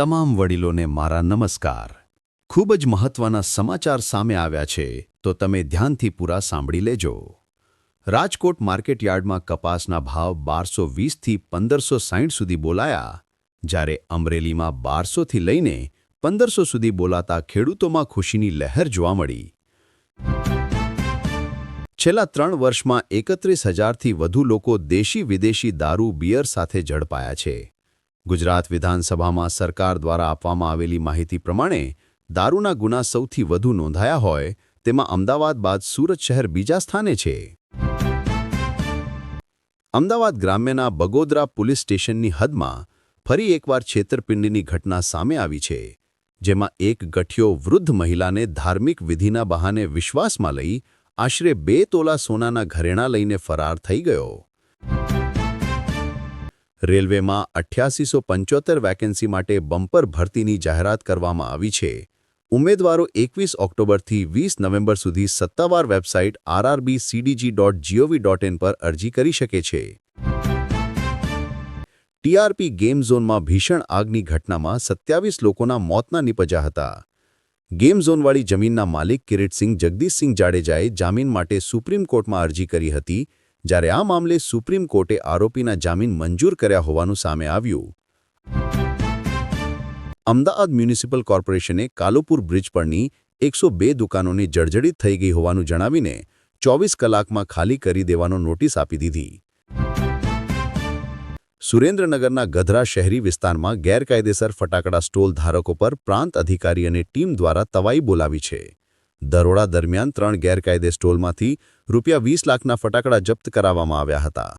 તમામ વડીલોને મારા નમસ્કાર. ખૂબ જ મહત્વના સમાચાર સામે આવ્યા છે, તો તમે ધ્યાનથી પૂરા સાંભળી લેજો. રાજકોટ માર્કેટયાર્ડમાં કપાસના ભાવ બારસો વીસથી પંદરસો સાઠ સુધી બોલાયા, જ્યારે અમરેલીમાં બારસોથી લઈને પંદરસો સુધી બોલાતા ખેડૂતોમાં ખુશીની લહેર જોવા મળી. છેલ્લા ત્રણ વર્ષમાં એકત્રીસ હજારથી વધુ લોકો દેશી વિદેશી દારૂ, બિયર સાથે ઝડપાયા છે. ગુજરાત વિધાનસભામાં સરકાર દ્વારા આપવામાં આવેલી માહિતી પ્રમાણે દારૂના ગુના સૌથી વધુ નોંધાયા હોય તેમાં અમદાવાદ બાદ સુરત શહેર બીજા સ્થાને છે. અમદાવાદ ગ્રામ્યના બગોદરા પોલીસ સ્ટેશનની હદમાં ફરી એકવાર છેતરપિંડીની ઘટના સામે આવી છે, જેમાં એક ગઠિયો વૃદ્ધ મહિલાને ધાર્મિક વિધિના બહાને વિશ્વાસમાં લઈ આશરે બે તોલા સોનાના ઘરેણાં લઈને ફરાર થઈ ગયો. રેલવેમાં અઠ્યાસીસો પંચોતેર વેકેન્સી માટે બમ્પર ભરતીની જાહેરાત કરવામાં આવી છે. ઉમેદવારો એકવીસ ઓક્ટોબરથી વીસ નવેમ્બર સુધી સત્તાવાર website RRB CDG dot GOV dot in પર અરજી કરી શકે છે. ટીઆરપી ગેમ ઝોનમાં ભીષણ આગની ઘટનામાં સત્યાવીસ લોકોના મોતના નિપજ્યા હતા. ગેમ ઝોનવાળી જમીનના માલિક કિરીટસિંહ જગદીશસિંહ જાડેજાએ જામીન માટે સુપ્રીમ કોર્ટમાં અરજી કરી હતી. જ્યારે આ મામલે સુપ્રીમ કોર્ટે આરોપીના જામીન મંજૂર કર્યા હોવાનું સામે આવ્યું. અમદાવાદ મ્યુનિસિપલ કોર્પોરેશને કાલુપુર બ્રિજ પરની એકસો બે દુકાનોની જર્જરિત થઈ ગઈ હોવાનું જણાવીને ચોવીસ કલાકમાં ખાલી કરી દેવાનો નોટિસ આપી દીધી. સુરેન્દ્રનગરના ગધરા શહેરી વિસ્તારમાં ગેરકાયદેસર ફટાકડા સ્ટોલ ધારકો પર પ્રાંત અધિકારી અને ટીમ દ્વારા તવાઈ બોલાવી છે. દરોડા દરમિયાન ત્રણ ગેરકાયદે સ્ટોલમાંથી રૂપિયા વીસ લાખના ફટાકડા જપ્ત કરાવવામાં આવ્યા હતા.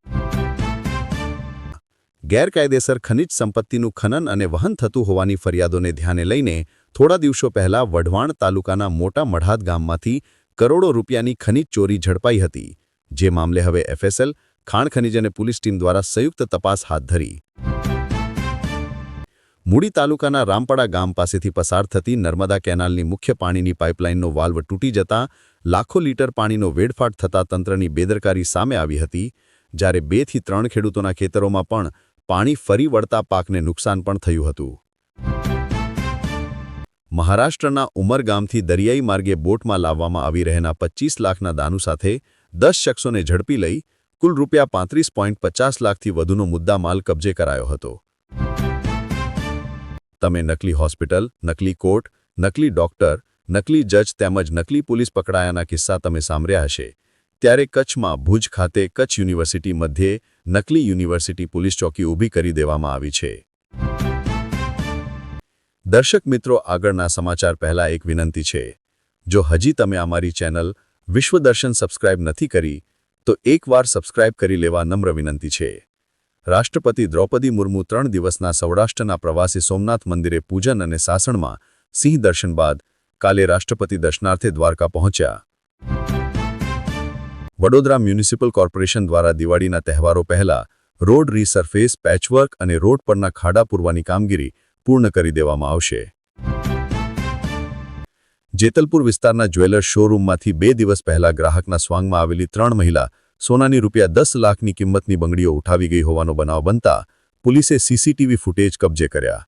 ગેરકાયદેસર ખનિજ સંપત્તિનું ખનન અને વહન થતું હોવાની ફરિયાદોને ધ્યાને લઈને થોડા દિવસો પહેલા વઢવાણ તાલુકાના મોટા મઢાદ ગામમાંથી કરોડો રૂપિયાની ખનિજ ચોરી ઝડપાઈ હતી. જે મામલે હવે એફએસએલ ખાણ ખનિજ અને પોલીસ ટીમ દ્વારા સંયુક્ત તપાસ હાથ ધરી. મૂડી તાલુકાના રામપડા ગામ પાસેથી પસાર થતી નર્મદા કેનાલની મુખ્ય પાણીની પાઇપલાઇનનો વાલ્વ તૂટી જતા લાખો લીટર પાણીનો વેડફાટ થતા તંત્રની બેદરકારી સામે આવી હતી, જ્યારે બેથી ત્રણ ખેડૂતોના ખેતરોમાં પણ પાણી ફરી વળતા પાકને નુકસાન પણ થયું હતું. મહારાષ્ટ્રના ઉમરગામથી દરિયાઈ માર્ગે બોટમાં લાવવામાં આવી રહેના પચીસ લાખના દાનુ સાથે દસ શખ્સોને ઝડપી લઈ કુલ રૂપિયા પાંત્રીસ પોઈન્ટ પચાસ લાખથી વધુનો મુદ્દા માલ કબજે કરાયો હતો. તમે નકલી હોસ્પિટલ, નકલી કોર્ટ, નકલી ડોક્ટર, નકલી જજ તેમજ નકલી પોલીસ પકડાયાના કિસ્સા તમે સાંભળ્યા હશે. ત્યારે કચ્છમાં ભુજ ખાતે કચ્છ યુનિવર્સિટી મધ્યે નકલી યુનિવર્સિટી પોલીસ ચોકી ઊભી કરી દેવામાં આવી છે. દર્શક મિત્રો, આગળના સમાચાર પહેલા એક વિનંતી છે. જો હજી તમે અમારી ચેનલ વિશ્વદર્શન સબસ્ક્રાઇબ નથી કરી, તો એકવાર સબસ્ક્રાઇબ કરી લેવા નમ્ર વિનંતી છે. રાષ્ટ્રપતિ દ્રૌપદી મુર્મુ ત્રણ દિવસના સૌરાષ્ટ્રના પ્રવાસી સોમનાથ મંદિરે પૂજન અને સાસણમાં સિંહ દર્શન બાદ કાલે રાષ્ટ્રપતિ દર્શનાર્થે દ્વારકા પહોંચ્યા. વડોદરા મ્યુનિસિપલ કોર્પોરેશન દ્વારા દિવાળીના તહેવારો પહેલા રોડ રીસરફેસ, પેચવર્ક અને રોડ પરના ખાડા પૂરવાની કામગીરી પૂર્ણ કરી દેવામાં આવશે. જેતલપુર વિસ્તારના જ્વેલર્સ શોરૂમમાંથી બે દિવસ પહેલા ગ્રાહકના સ્વાંગમાં આવેલી ત્રણ મહિલા સોનાની રૂપિયા દસ લાખની કિંમતની બંગડીઓ ઉઠાવી ગઈ હોવાનો બનાવ બનતા પોલીસે સીસીટીવી ફૂટેજ કબજે કર્યા.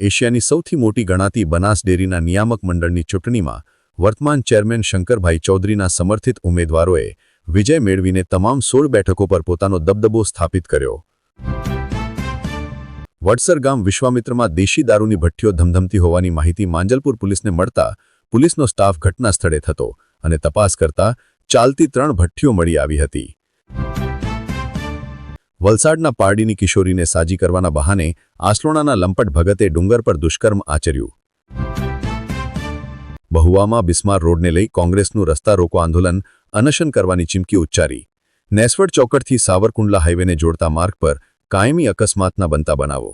એશિયાની સૌથી મોટી ગણાતી બનાસ ડેરીના નિયામક મંડળની ચૂંટણીમાં વર્તમાન ચેરમેન શંકરભાઈ ચૌધરીના સમર્થિત ઉમેદવારોએ વિજય મેળવીને તમામ સોળ બેઠકો પર પોતાનો દબદબો સ્થાપિત કર્યો. વડસર ગામ વિશ્વામિત્રમાં દેશી દારૂની ભઠ્ઠીઓ ધમધમતી હોવાની માહિતી માંજલપુર પોલીસને મળતા પોલીસનો સ્ટાફ ઘટના સ્થળે થતો અને તપાસ કરતા ચાલતી ત્રણ ભઠ્ઠીઓ મળી આવી હતી. વલસાડના પારડીની કિશોરીને સાજી કરવાના બહાને આસલોણાના લંપટ ભગતે ડુંગર પર દુષ્કર્મ આચર્યું. બહુવામાં બિસ્માર રોડને લઈ કોંગ્રેસનું રસ્તા રોકો આંદોલન અનશન કરવાની ચીમકી ઉચ્ચારી. નેસવડ ચોકડથી સાવરકુંડલા હાઇવેને જોડતા માર્ગ પર કાયમી અકસ્માતના બનતા બનાવો.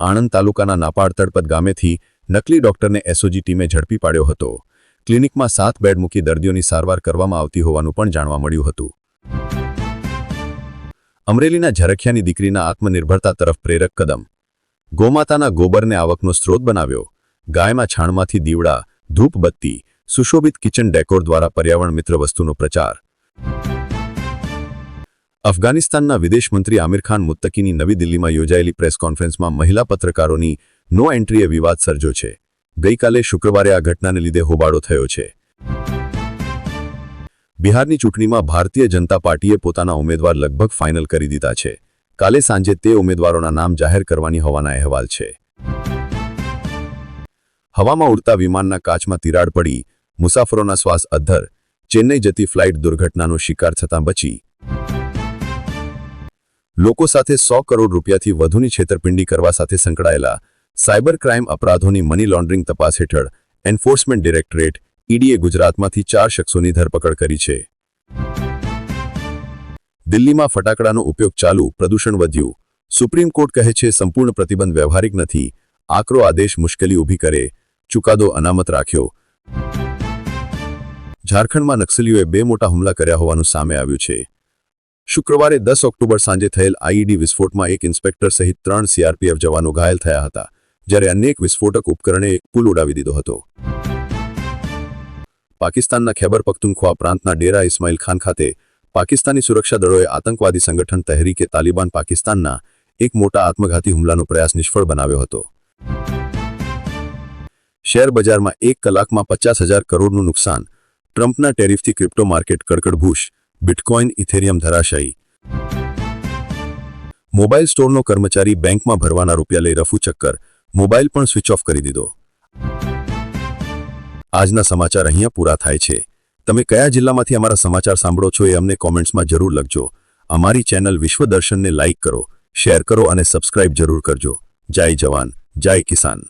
આણંદ તાલુકાના નાપાડ તળપત ગામેથી નકલી ડોક્ટરને એસઓજી ટીમે ઝડપી પાડ્યો હતો. ક્લિનિકમાં સાત બેડ મૂકી દર્દીઓની સારવાર કરવામાં આવતી હોવાનું પણ જાણવા મળ્યું હતું. અમરેલીના ઝરખિયાની દીકરીના આત્મનિર્ભરતા તરફ પ્રેરક કદમ. ગોમાતાના ગોબરને આવકનો સ્ત્રોત બનાવ્યો. ગાયમાં છાણમાંથી દીવડા, ધૂપબત્તી, સુશોભિત કિચન ડેકોર દ્વારા પર્યાવરણ મિત્ર વસ્તુનો પ્રચાર. અફઘાનિસ્તાનના વિદેશ મંત્રી આમિર ખાન મુત્તકીની નવી દિલ્હીમાં યોજાયેલી પ્રેસ કોન્ફરન્સમાં મહિલા પત્રકારોની નો એન્ટ્રીએ વિવાદ સર્જો છે. ગઈકાલે શુક્રવારે આ ઘટનાને લીધે હોબાળો થયો છે. બિહારની ચૂંટણીમાં ભારતીય જનતા પાર્ટીએ પોતાના ઉમેદવાર લગભગ ફાઇનલ કરી દીધા છે. કાલે સાંજે તે ઉમેદવારોના નામ જાહેર કરવાની હોવાના અહેવાલ છે. હવામાં ઉડતા વિમાનના કાચમાં તિરાડ પડી, મુસાફરોના શ્વાસ અધ્ધર, ચેન્નઈ જતી ફ્લાઇટ દુર્ઘટનાનો શિકાર થતાં બચી. લોકો સાથે સો કરોડ રૂપિયાથી વધુની છેતરપિંડી કરવા સાથે સંકળાયેલા સાયબર ક્રાઇમ અપરાધોની મની લોન્ડરિંગ તપાસ હેઠળ એન્ફોર્સમેન્ટ ડિરેક્ટરેટ ઈડીએ ગુજરાતમાંથી ચાર શખ્સોની ધરપકડ કરી છે. દિલ્હીમાં ફટાકડાનો ઉપયોગ ચાલુ, પ્રદૂષણ વધ્યું. સુપ્રીમ કોર્ટ કહે છે, સંપૂર્ણ પ્રતિબંધ વ્યવહારિક નથી. આકરો આદેશ મુશ્કેલી ઊભી કરે. ચુકાદો અનામત રાખ્યો. ઝારખંડમાં નક્સલીઓએ બે મોટા હુમલા કર્યા હોવાનું સામે આવ્યું છે. શુક્રવારે દસ ઓક્ટોબર સાંજે થયેલ આઈઈડી વિસ્ફોટમાં એક ઇન્સ્પેક્ટર સહિત ત્રણ સીઆરપીએફ જવાનો ઘાયલ થયા હતા. જ્યારે અન્ય વિસ્ફોટક ઉપકરણે પુલ ઉડાવી દીધો હતો. પાકિસ્તાનના ખેબર પખ્તુનખ્વા પ્રાંતના ડેરા ઇસ્માઇલ ખાન ખાતે પાકિસ્તાની સુરક્ષા દળોએ આતંકવાદી સંગઠન તહેરીકે તાલિબાન પાકિસ્તાનના એક મોટા આત્મઘાતી હુમલાનો પ્રયાસ નિષ્ફળ બનાવ્યો હતો. શેર બજારમાં એક કલાકમાં પચાસ હજાર કરોડનું નુકસાન, ટ્રમ્પના ટેરિફથી ક્રિપ્ટો માર્કેટ કડકડભૂષ, બિટકોઇન, ઇથેરિયમ ધરાશાયી. મોબાઈલ સ્ટોરનો કર્મચારી બેંકમાં ભરવાના રૂપિયા લઈ રફુ ચક્કર મોબાઈલ પણ સ્વિચ ઓફ કરી દીધો. આજના સમાચાર અહીંયા પૂરા થાય છે. તમે કયા જિલ્લામાંથી અમારા સમાચાર સાંભળો છો એ અમને કોમેન્ટ્સમાં જરૂર લખજો. અમારી ચેનલ વિશ્વ દર્શનને લાઇક કરો, શેર કરો અને સબસ્ક્રાઇબ જરૂર કરજો. જય જવાન, જય કિસાન.